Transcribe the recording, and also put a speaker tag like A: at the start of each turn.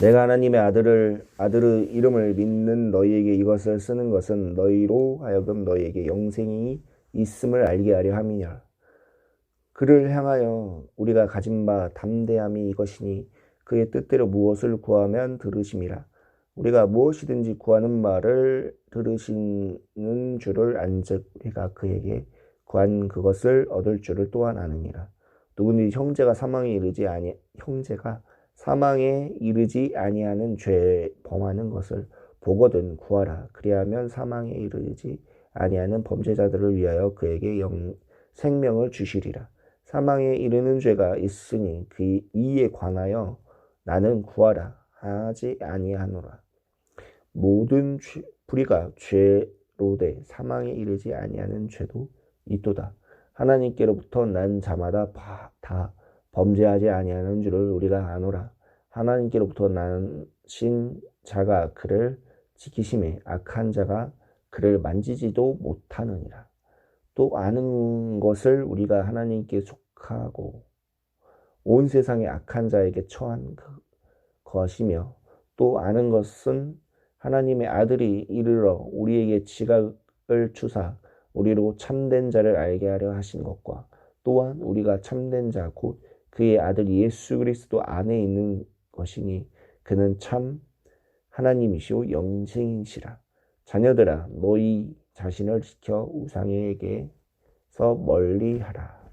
A: 내가 하나님의 아들을 아들의 이름을 믿는 너희에게 이것을 쓰는 것은 너희로 하여금 너희에게 영생이 있음을 알게 하려 함이냐. 그를 향하여 우리가 가진 바 담대함이 이것이니 그의 뜻대로 무엇을 구하면 들으심이라. 우리가 무엇이든지 구하는 말을 들으시는 줄을 안즉 우리가 그에게 구한 그것을 얻을 줄을 또한 아느니라. 누구든지 형제가 사망에 이르지 아니 형제가 사망에 이르지 아니하는 죄 범하는 것을 보거든 구하라. 그리하면 사망에 이르지 아니하는 범죄자들을 위하여 그에게 영, 생명을 주시리라. 사망에 이르는 죄가 있으니 그 이에 관하여 나는 구하라 하지 아니하노라. 모든 죄, 불의가 죄로 돼 사망에 이르지 아니하는 죄도 있도다. 하나님께로부터 난 자마다 바- 다 범죄하지 아니하는 줄을 우리가 아노라. 하나님께로부터 나신 자가 그를 지키심에 악한 자가 그를 만지지도 못하느니라. 또 아는 것을 우리가 하나님께 속하고 온 세상의 악한 자에게 처한 그- 것이며 또 아는 것은 하나님의 아들이 이르러 우리에게 지각을 주사 우리로 참된 자를 알게 하려 하신 것과 또한 우리가 참된 자곧 그의 아들 예수 그리스도 안에 있는 것이니 그는 참 하나님이시오 영생이시라. 자녀들아 너희 자신을 지켜 우상에게서 멀리하라